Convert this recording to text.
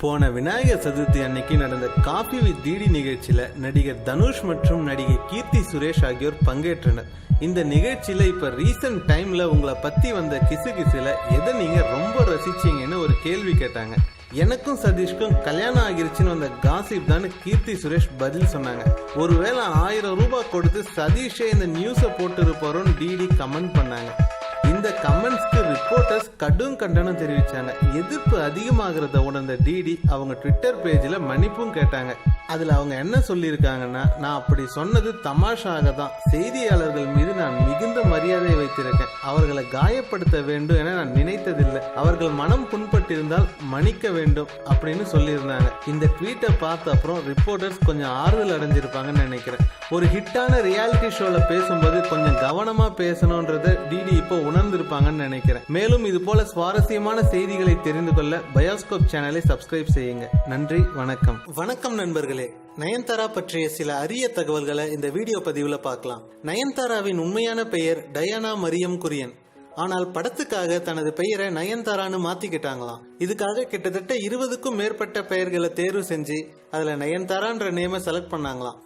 போன விநாயகர் சதுர்த்தி அன்னைக்கு நடந்த காபி வித் டிடி நிகழ்ச்சியில நடிகர் தனுஷ் மற்றும் நடிகை கீர்த்தி சுரேஷ் ஆகியோர் பங்கேற்றனர். இந்த நிகழ்ச்சியில இப்ப ரீசன்ட் டைம்ல உங்களை பத்தி வந்த கிசு கிசுல எதை நீங்க ரொம்ப ரசிச்சீங்கன்னு ஒரு கேள்வி கேட்டாங்க. எனக்கும் சதீஷ்க்கும் கல்யாணம் ஆகிருச்சுன்னு வந்த காசிப் தான் கீர்த்தி சுரேஷ் பதில் சொன்னாங்க. ஒருவேளை ஆயிரம் ரூபாய் கொடுத்து சதீஷே இந்த நியூஸை போட்டு இருப்பாரோன்னு டிடி கமெண்ட் பண்ணாங்க. இந்த கமெண்ட்ஸ்க்கு ரிப்போர்ட்டர்ஸ் கடும் கண்டனம் தெரிவிச்சாங்க. எதிர்ப்பு அதிகமாகிறத உணர்ந்த டிடி அவங்க ட்விட்டர் பேஜில் மன்னிப்பும் கேட்டாங்க. அதில் அவங்க என்ன சொல்லியிருக்காங்கன்னா நான் அப்படி சொன்னது தமாஷாக தான் செய்தியாளர்கள் மீது நான் மரியாதை வைத்திருக்கேன் அவர்களை காயப்படுத்த வேண்டும் என நான் நினைத்ததில்லை. அவர்கள் மனம் புண்பட்டிருந்தால் மன்னிக்க வேண்டும் அப்படின்னு சொல்லியிருந்தாங்க. இந்த ட்வீட்டை பார்த்த அப்புறம் ரிப்போர்ட்டர்ஸ் கொஞ்சம் ஆறுதல் அடைஞ்சிருப்பாங்கன்னு நினைக்கிறேன். ஒரு ஹிட்டான ரியாலிட்டி ஷோவில் பேசும்போது கொஞ்சம் கவனமாக பேசணுன்றத டிடி இப்போ உணர்ந்திருப்பாங்கன்னு நினைக்கிறேன். மேலும் இது போல சுவாரஸ்யமான செய்திகளை தெரிந்து கொள்ள பயோஸ்கோப் சேனலை சப்ஸ்கிரைப் செய்யுங்க. நன்றி வணக்கம். வணக்கம் நண்பர்களே. நயன்தாரா பற்றிய சில அரிய தகவல்களை இந்த வீடியோ பதிவுல பார்க்கலாம். நயன்தாராவின் உண்மையான பெயர் டயானா மரியம் குரியன். ஆனால் படத்துக்காக தனது பெயரை நயன்தாரான்னு மாத்திக்கிட்டாங்களாம். இதுக்காக கிட்டத்தட்ட இருபதுக்கும் மேற்பட்ட பெயர்களை தேர்வு செஞ்சு அதுல நயன்தாரான்ற நேமை செலக்ட் பண்ணாங்களாம்.